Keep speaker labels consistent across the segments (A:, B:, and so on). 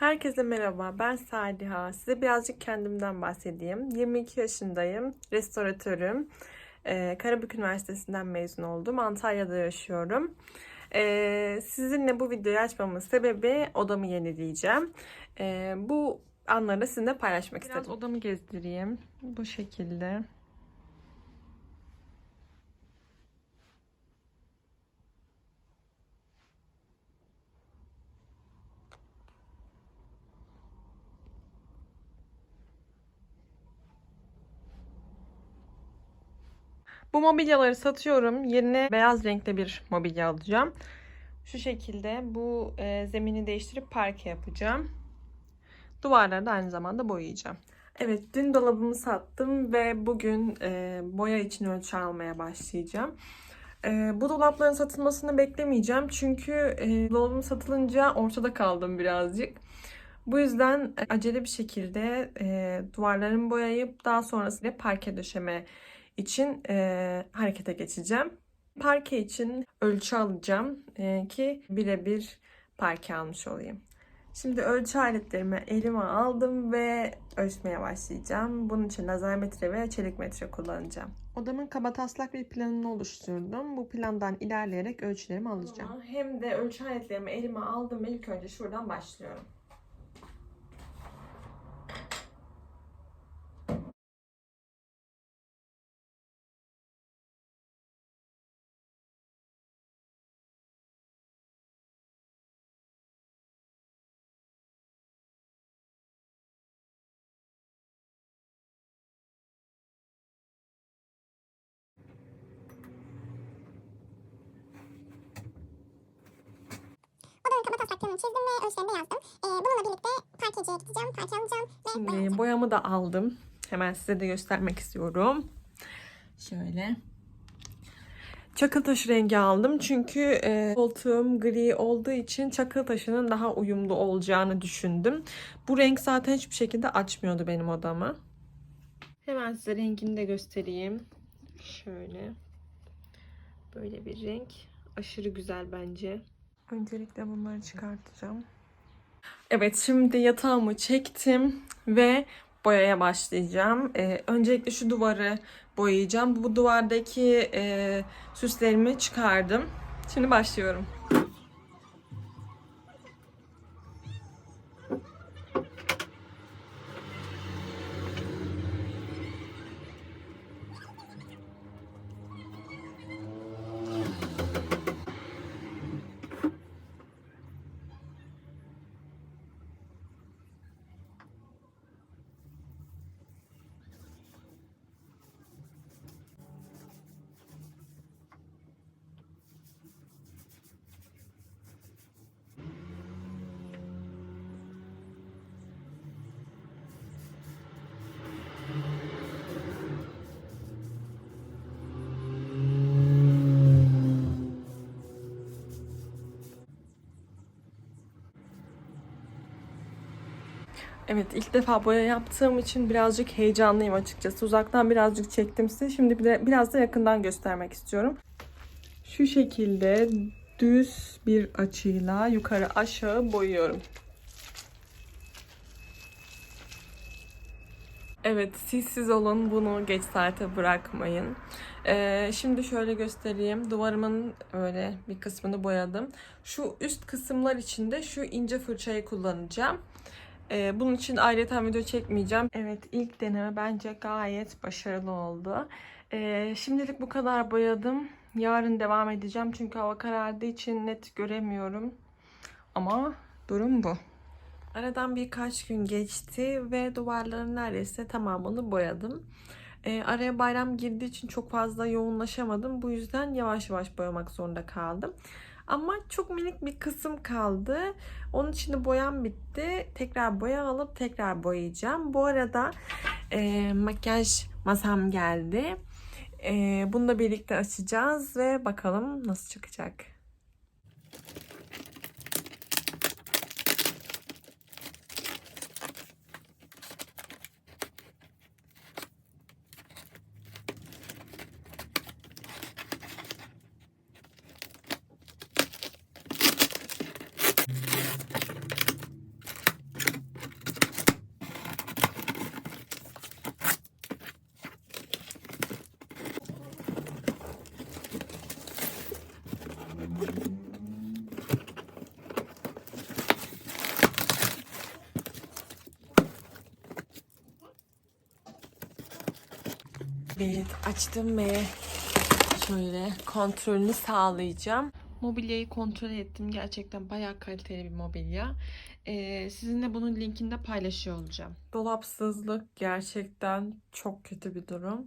A: Herkese merhaba, ben Saliha. Size birazcık kendimden bahsedeyim. 22 yaşındayım, restoratörüm. Ee, Karabük Üniversitesi'nden mezun oldum. Antalya'da yaşıyorum. Ee, sizinle bu videoyu açmamın sebebi odamı yenileyeceğim. Ee, bu anları sizinle paylaşmak istedim. Biraz odamı gezdireyim. Bu şekilde. Bu mobilyaları satıyorum. Yerine beyaz renkte bir mobilya alacağım. Şu şekilde bu e, zemini değiştirip parke yapacağım. Duvarları da aynı zamanda boyayacağım. Evet, dün dolabımı sattım ve bugün e, boya için ölçü almaya başlayacağım. E, bu dolapların satılmasını beklemeyeceğim çünkü e, dolabım satılınca ortada kaldım birazcık. Bu yüzden acele bir şekilde e, duvarlarımı boyayıp daha sonrasında parke döşeme için e, harekete geçeceğim. Parke için ölçü alacağım e, ki birebir parke almış olayım. Şimdi ölçü aletlerimi elime aldım ve ölçmeye başlayacağım. Bunun için lazer metre ve çelik metre kullanacağım. Odamın kaba taslak bir planını oluşturdum. Bu plandan ilerleyerek ölçülerimi alacağım. Hem de ölçü aletlerimi elime aldım ve ilk önce şuradan başlıyorum.
B: Çizdim ve ölçülerini de yazdım. Ee, bununla birlikte parkeciye gideceğim, parke alacağım ve
A: Şimdi boyamı da aldım. Hemen size de göstermek istiyorum. Şöyle. Çakıl taşı rengi aldım çünkü e, koltuğum gri olduğu için çakıl taşının daha uyumlu olacağını düşündüm. Bu renk zaten hiçbir şekilde açmıyordu benim odamı. Hemen size rengini de göstereyim. Şöyle. Böyle bir renk. Aşırı güzel bence. Öncelikle bunları çıkartacağım. Evet şimdi yatağımı çektim ve boyaya başlayacağım. Ee, öncelikle şu duvarı boyayacağım. Bu duvardaki e, süslerimi çıkardım. Şimdi başlıyorum. Evet ilk defa boya yaptığım için birazcık heyecanlıyım açıkçası. Uzaktan birazcık çektim size. Şimdi bir de biraz da yakından göstermek istiyorum. Şu şekilde düz bir açıyla yukarı aşağı boyuyorum. Evet siz olun bunu geç saate bırakmayın. Ee, şimdi şöyle göstereyim. Duvarımın öyle bir kısmını boyadım. Şu üst kısımlar için de şu ince fırçayı kullanacağım. Ee, bunun için ayrıca video çekmeyeceğim. Evet ilk deneme bence gayet başarılı oldu. Ee, şimdilik bu kadar boyadım. Yarın devam edeceğim çünkü hava karardığı için net göremiyorum. Ama durum bu. Aradan birkaç gün geçti ve duvarların neredeyse tamamını boyadım. Ee, araya bayram girdiği için çok fazla yoğunlaşamadım. Bu yüzden yavaş yavaş boyamak zorunda kaldım. Ama çok minik bir kısım kaldı. Onun için de boyam bitti. Tekrar boya alıp tekrar boyayacağım. Bu arada e, makyaj masam geldi. E, bunu da birlikte açacağız ve bakalım nasıl çıkacak. Evet açtım ve şöyle kontrolünü sağlayacağım. Mobilyayı kontrol ettim. Gerçekten bayağı kaliteli bir mobilya. Ee, sizinle bunun linkini de paylaşıyor olacağım. Dolapsızlık gerçekten çok kötü bir durum.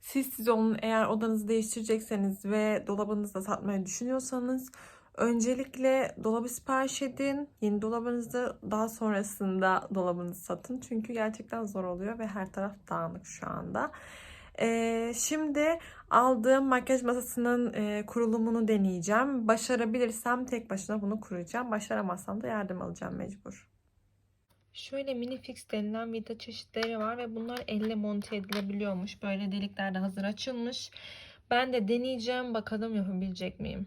A: Siz siz olun eğer odanızı değiştirecekseniz ve dolabınızı da satmayı düşünüyorsanız öncelikle dolabı sipariş edin. Yeni dolabınızı daha sonrasında dolabınızı satın. Çünkü gerçekten zor oluyor ve her taraf dağınık şu anda. Şimdi aldığım makyaj masasının kurulumunu deneyeceğim. Başarabilirsem tek başına bunu kuracağım. Başaramazsam da yardım alacağım mecbur. Şöyle mini fix denilen vida çeşitleri var ve bunlar elle monte edilebiliyormuş. Böyle deliklerde hazır açılmış. Ben de deneyeceğim. Bakalım yapabilecek miyim?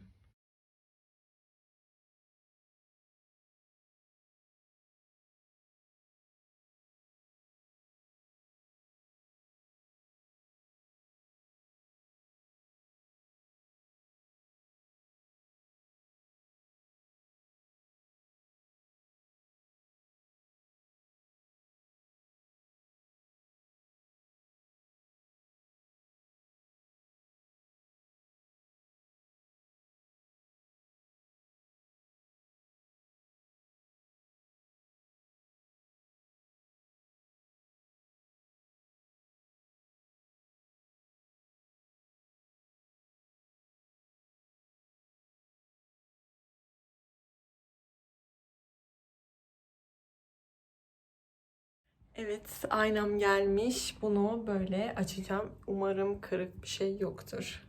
A: Evet, aynam gelmiş. Bunu böyle açacağım. Umarım kırık bir şey yoktur.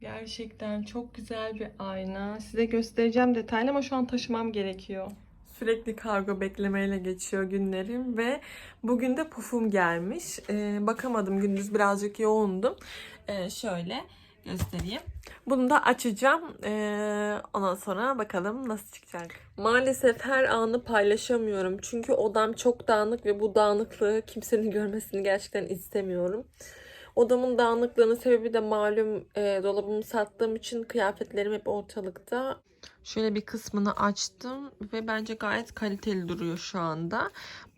A: Gerçekten çok güzel bir ayna. Size göstereceğim detaylı ama şu an taşımam gerekiyor. Sürekli kargo beklemeyle geçiyor günlerim ve bugün de pufum gelmiş. Ee, bakamadım gündüz birazcık yoğundum. Ee, şöyle göstereyim. Bunu da açacağım. Ee, ondan sonra bakalım nasıl çıkacak. Maalesef her anı paylaşamıyorum. Çünkü odam çok dağınık ve bu dağınıklığı kimsenin görmesini gerçekten istemiyorum. Odamın dağınıklığının sebebi de malum e, dolabımı sattığım için kıyafetlerim hep ortalıkta. Şöyle bir kısmını açtım ve bence gayet kaliteli duruyor şu anda.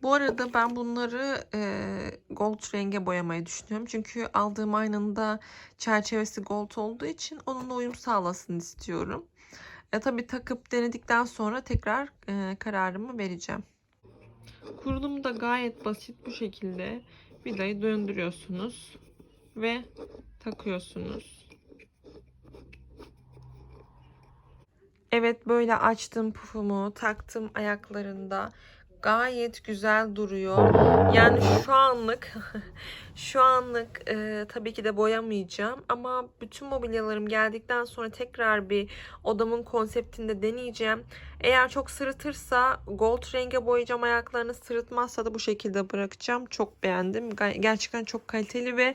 A: Bu arada ben bunları e, gold renge boyamayı düşünüyorum. Çünkü aldığım aynanın çerçevesi gold olduğu için onunla uyum sağlasın istiyorum. E, tabii takıp denedikten sonra tekrar e, kararımı vereceğim. Kurulumu da gayet basit bu şekilde. Vidayı döndürüyorsunuz ve takıyorsunuz. Evet böyle açtım pufumu, taktım ayaklarında. Gayet güzel duruyor. Yani şu anlık şu anlık e, tabii ki de boyamayacağım ama bütün mobilyalarım geldikten sonra tekrar bir odamın konseptinde deneyeceğim. Eğer çok sırıtırsa gold renge boyayacağım ayaklarını sırıtmazsa da bu şekilde bırakacağım. Çok beğendim. Gerçekten çok kaliteli ve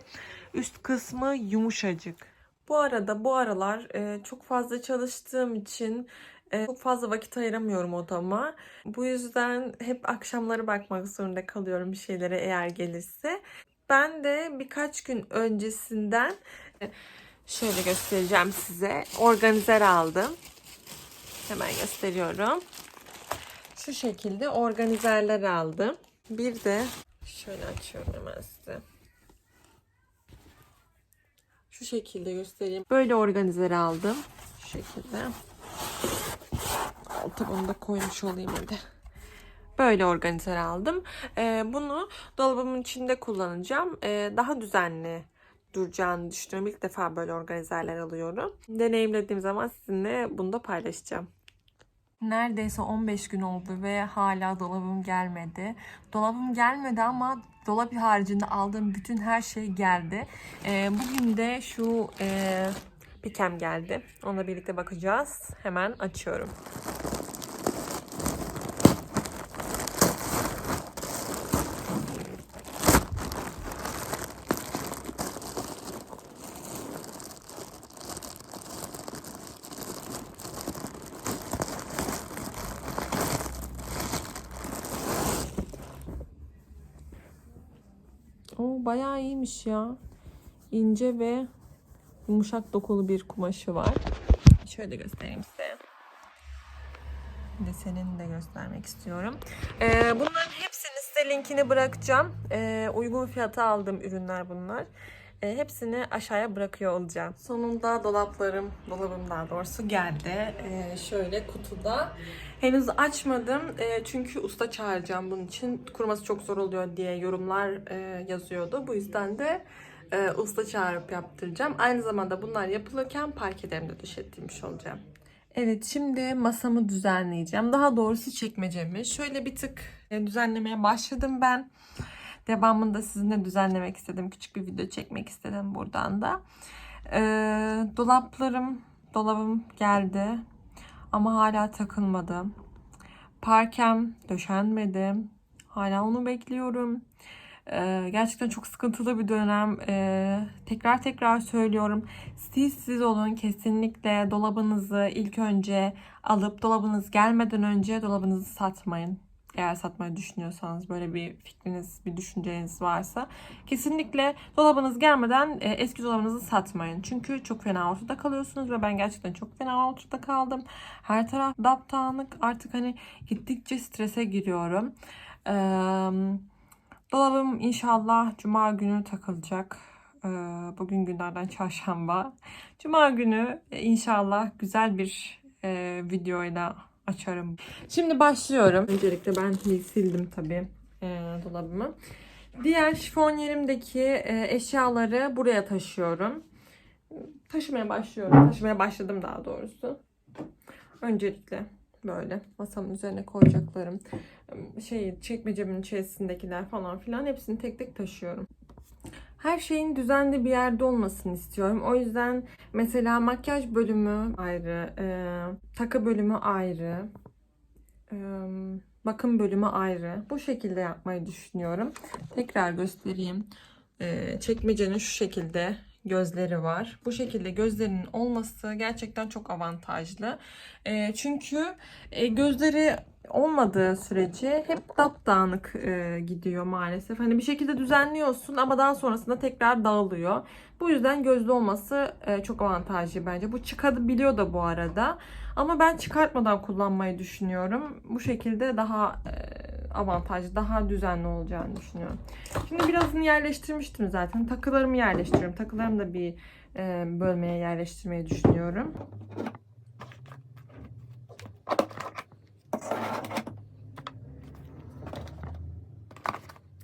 A: üst kısmı yumuşacık. Bu arada bu aralar e, çok fazla çalıştığım için e, çok fazla vakit ayıramıyorum odama. Bu yüzden hep akşamları bakmak zorunda kalıyorum bir şeylere eğer gelirse. Ben de birkaç gün öncesinden e, şöyle göstereceğim size. Organizer aldım. Hemen gösteriyorum. Şu şekilde organizerler aldım. Bir de şöyle açıyorum hemen size. Şu şekilde göstereyim. Böyle organizer aldım. Şu şekilde. Alta bunu da koymuş olayım hadi. Böyle organizer aldım. Ee, bunu dolabımın içinde kullanacağım. Ee, daha düzenli duracağını düşünüyorum. İlk defa böyle organizerler alıyorum. Deneyimlediğim zaman sizinle bunu da paylaşacağım. Neredeyse 15 gün oldu ve hala dolabım gelmedi. Dolabım gelmedi ama dolap haricinde aldığım bütün her şey geldi. Ee, bugün de şu e, pikem geldi. Onunla birlikte bakacağız. Hemen açıyorum. O bayağı iyiymiş ya. İnce ve yumuşak dokulu bir kumaşı var. Şöyle göstereyim size. Desenini de göstermek istiyorum. Ee, bunların hepsini size linkini bırakacağım. Ee, uygun fiyata aldığım ürünler bunlar. Ee, hepsini aşağıya bırakıyor olacağım. Sonunda dolaplarım, dolabım daha doğrusu geldi. Ee, şöyle kutuda. Henüz açmadım Ee, çünkü usta çağıracağım bunun için. Kurması çok zor oluyor diye yorumlar e, yazıyordu. Bu yüzden de e, usta çağırıp yaptıracağım. Aynı zamanda bunlar yapılırken parkelerimde döşettirmiş olacağım. Evet şimdi masamı düzenleyeceğim. Daha doğrusu çekmecemi. Şöyle bir tık e, düzenlemeye başladım ben. Devamında sizinle düzenlemek istedim. Küçük bir video çekmek istedim buradan da. Ee, dolaplarım, dolabım geldi. Ama hala takılmadı. Parkem döşenmedi. Hala onu bekliyorum. Ee, gerçekten çok sıkıntılı bir dönem. Ee, tekrar tekrar söylüyorum. Siz siz olun. Kesinlikle dolabınızı ilk önce alıp dolabınız gelmeden önce dolabınızı satmayın. Eğer satmayı düşünüyorsanız böyle bir fikriniz, bir düşünceniz varsa kesinlikle dolabınız gelmeden e, eski dolabınızı satmayın. Çünkü çok fena ortada kalıyorsunuz ve ben gerçekten çok fena ortada kaldım. Her taraf daptağınık. Artık hani gittikçe strese giriyorum. Ee, dolabım inşallah cuma günü takılacak. Ee, bugün günlerden çarşamba. Cuma günü e, inşallah güzel bir e, videoyla açarım. Şimdi başlıyorum. Öncelikle ben sildim tabii e, dolabımı. Diğer şifonyerimdeki eşyaları buraya taşıyorum. Taşımaya başlıyorum. Taşımaya başladım daha doğrusu. Öncelikle böyle masamın üzerine koyacaklarım şey çekmecemin içerisindekiler falan filan hepsini tek tek taşıyorum. Her şeyin düzenli bir yerde olmasını istiyorum. O yüzden mesela makyaj bölümü ayrı, e, takı bölümü ayrı, e, bakım bölümü ayrı. Bu şekilde yapmayı düşünüyorum. Tekrar göstereyim. E, çekmecenin şu şekilde gözleri var. Bu şekilde gözlerinin olması gerçekten çok avantajlı. E, çünkü e, gözleri olmadığı sürece hep dağınık e, gidiyor maalesef. Hani bir şekilde düzenliyorsun ama daha sonrasında tekrar dağılıyor. Bu yüzden gözlü olması e, çok avantajlı bence. Bu çıkabiliyor da bu arada. Ama ben çıkartmadan kullanmayı düşünüyorum. Bu şekilde daha e, avantajlı, daha düzenli olacağını düşünüyorum. Şimdi birazını yerleştirmiştim zaten. Takılarımı yerleştiriyorum. Takılarımı da bir bölmeye yerleştirmeyi düşünüyorum.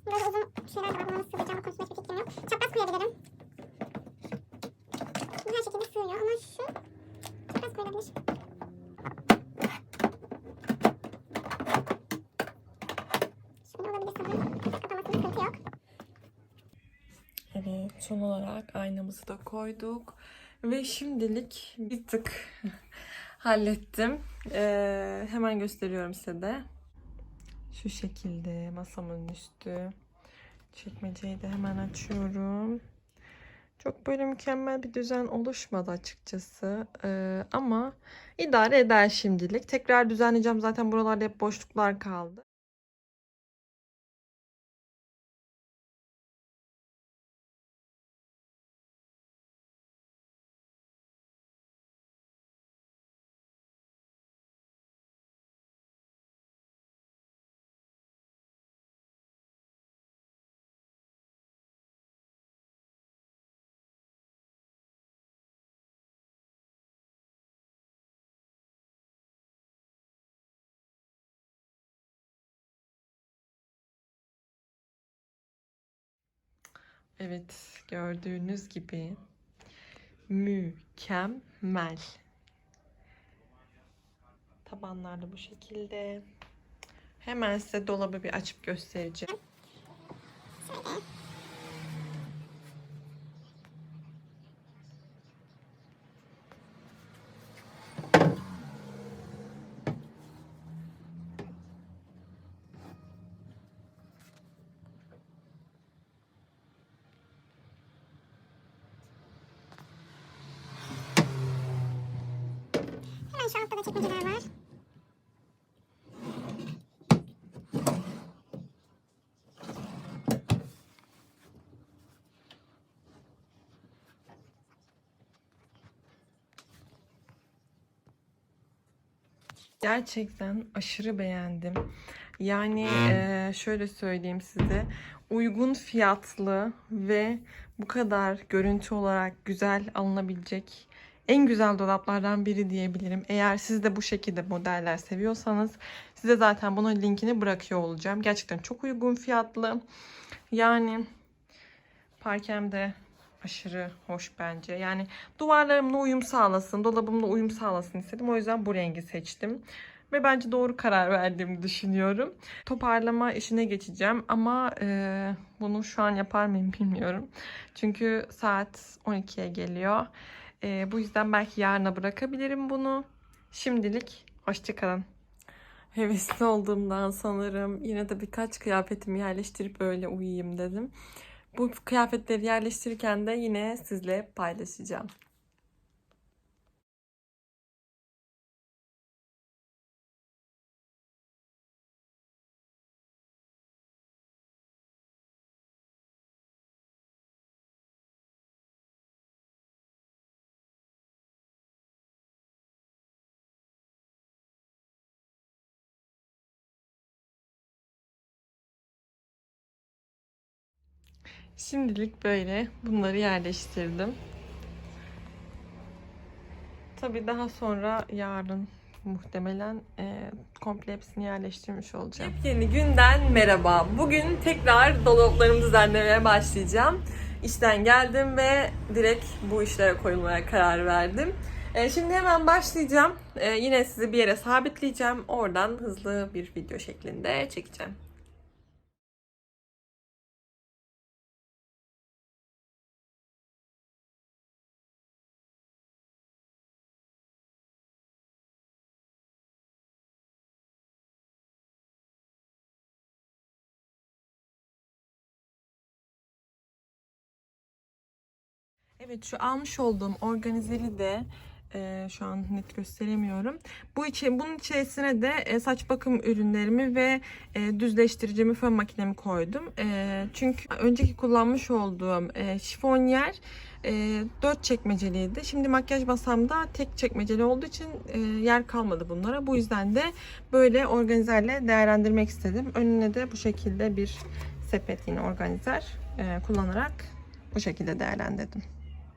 B: Böyle uzun şeyler de var. Bunu nasıl sığdıracağım konusunda hiçbir fikrim yok. Çapraz koyabilirim. Bu her şekilde sığıyor ama şu çapraz koyulabilir. Şöyle olabilir sanırım. Kapamasının sıkıntı yok.
A: Evet, son aynamızı da koyduk. Ve şimdilik bir tık hallettim. Ee, hemen gösteriyorum size de. Şu şekilde masamın üstü. Çekmeceyi de hemen açıyorum. Çok böyle mükemmel bir düzen oluşmadı açıkçası. Ee, ama idare eder şimdilik. Tekrar düzenleyeceğim. Zaten buralarda hep boşluklar kaldı. Evet, gördüğünüz gibi mükemmel. Tabanlar da bu şekilde. Hemen size dolabı bir açıp göstereceğim.
B: Şöyle. şu altta da çekmeceler var.
A: Gerçekten aşırı beğendim. Yani hmm. e, şöyle söyleyeyim size. Uygun fiyatlı ve bu kadar görüntü olarak güzel alınabilecek en güzel dolaplardan biri diyebilirim. Eğer siz de bu şekilde modeller seviyorsanız size zaten bunun linkini bırakıyor olacağım. Gerçekten çok uygun fiyatlı. Yani parkem de aşırı hoş bence. Yani duvarlarımla uyum sağlasın, dolabımla uyum sağlasın istedim. O yüzden bu rengi seçtim. Ve bence doğru karar verdiğimi düşünüyorum. Toparlama işine geçeceğim ama e, bunu şu an yapar mıyım bilmiyorum. Çünkü saat 12'ye geliyor. E, bu yüzden belki yarına bırakabilirim bunu. Şimdilik hoşçakalın. Hevesli olduğumdan sanırım yine de birkaç kıyafetimi yerleştirip öyle uyuyayım dedim. Bu kıyafetleri yerleştirirken de yine sizle paylaşacağım. Şimdilik böyle bunları yerleştirdim. Tabii daha sonra yarın muhtemelen e, komple hepsini yerleştirmiş olacağım. Yeni günden merhaba. Bugün tekrar dolaplarımı düzenlemeye başlayacağım. İşten geldim ve direkt bu işlere koyulmaya karar verdim. E, şimdi hemen başlayacağım. E, yine sizi bir yere sabitleyeceğim. Oradan hızlı bir video şeklinde çekeceğim. Evet şu almış olduğum organizeri de e, şu an net gösteremiyorum. Bu içi, bunun içerisine de e, saç bakım ürünlerimi ve e, düzleştiricimi fön makinemi koydum. E, çünkü önceki kullanmış olduğum e, şifonyer e, 4 çekmeceliydi. Şimdi makyaj masamda tek çekmeceli olduğu için e, yer kalmadı bunlara. Bu yüzden de böyle organizerle değerlendirmek istedim. Önüne de bu şekilde bir sepet yine organizer e, kullanarak bu şekilde değerlendirdim.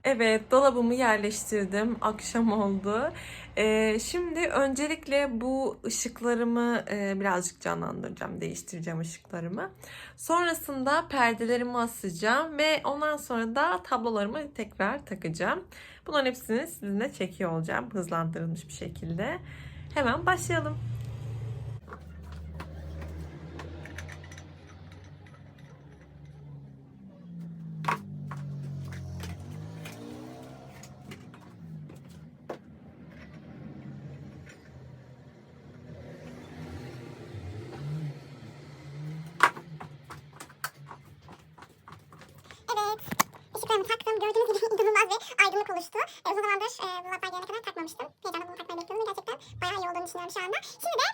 A: Evet, dolabımı yerleştirdim. Akşam oldu. Ee, şimdi öncelikle bu ışıklarımı e, birazcık canlandıracağım. Değiştireceğim ışıklarımı. Sonrasında perdelerimi asacağım ve ondan sonra da tablolarımı tekrar takacağım. Bunların hepsini sizinle çekiyor olacağım. Hızlandırılmış bir şekilde. Hemen başlayalım.
B: Evet. Işıklarımı taktım. İnanılmaz bir aydınlık oluştu. E, uzun zamandır e, bu lambayı gelene kadar takmamıştım. Heyecanla bunu takmayı bekliyordum gerçekten bayağı iyi olduğunu düşünüyorum şu anda. Şimdi de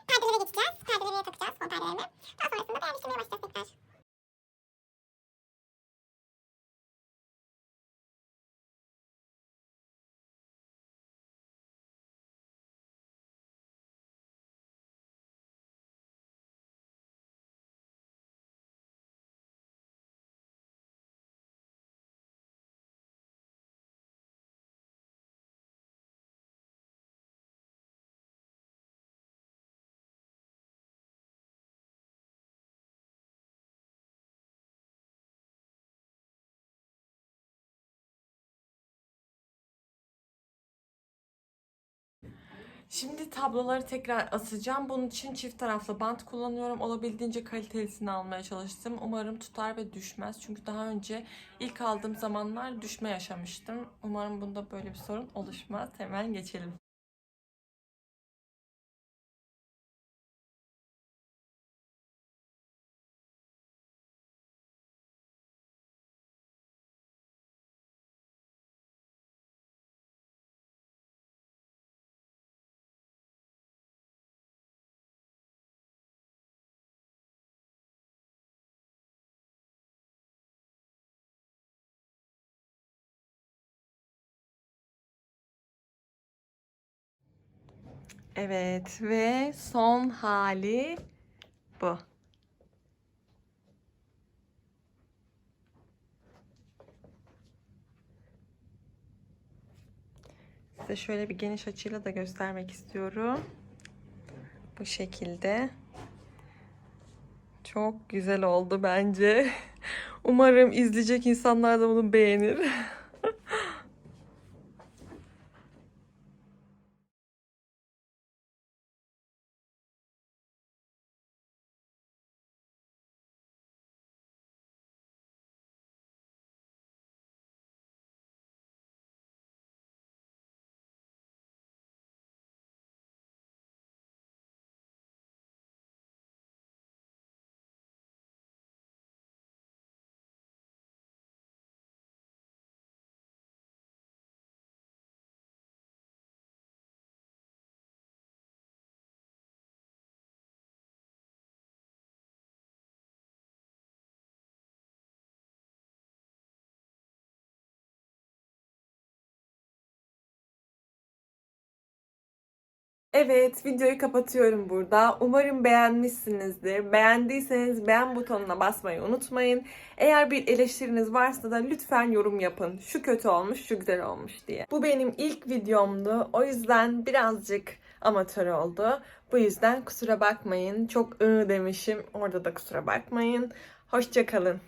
A: Şimdi tabloları tekrar asacağım. Bunun için çift taraflı bant kullanıyorum. Olabildiğince kalitelisini almaya çalıştım. Umarım tutar ve düşmez. Çünkü daha önce ilk aldığım zamanlar düşme yaşamıştım. Umarım bunda böyle bir sorun oluşmaz. Hemen geçelim. Evet ve son hali bu. Size şöyle bir geniş açıyla da göstermek istiyorum. Bu şekilde. Çok güzel oldu bence. Umarım izleyecek insanlar da bunu beğenir. Evet, videoyu kapatıyorum burada. Umarım beğenmişsinizdir. Beğendiyseniz beğen butonuna basmayı unutmayın. Eğer bir eleştiriniz varsa da lütfen yorum yapın. Şu kötü olmuş, şu güzel olmuş diye. Bu benim ilk videomdu. O yüzden birazcık amatör oldu. Bu yüzden kusura bakmayın. Çok ı demişim. Orada da kusura bakmayın. Hoşçakalın.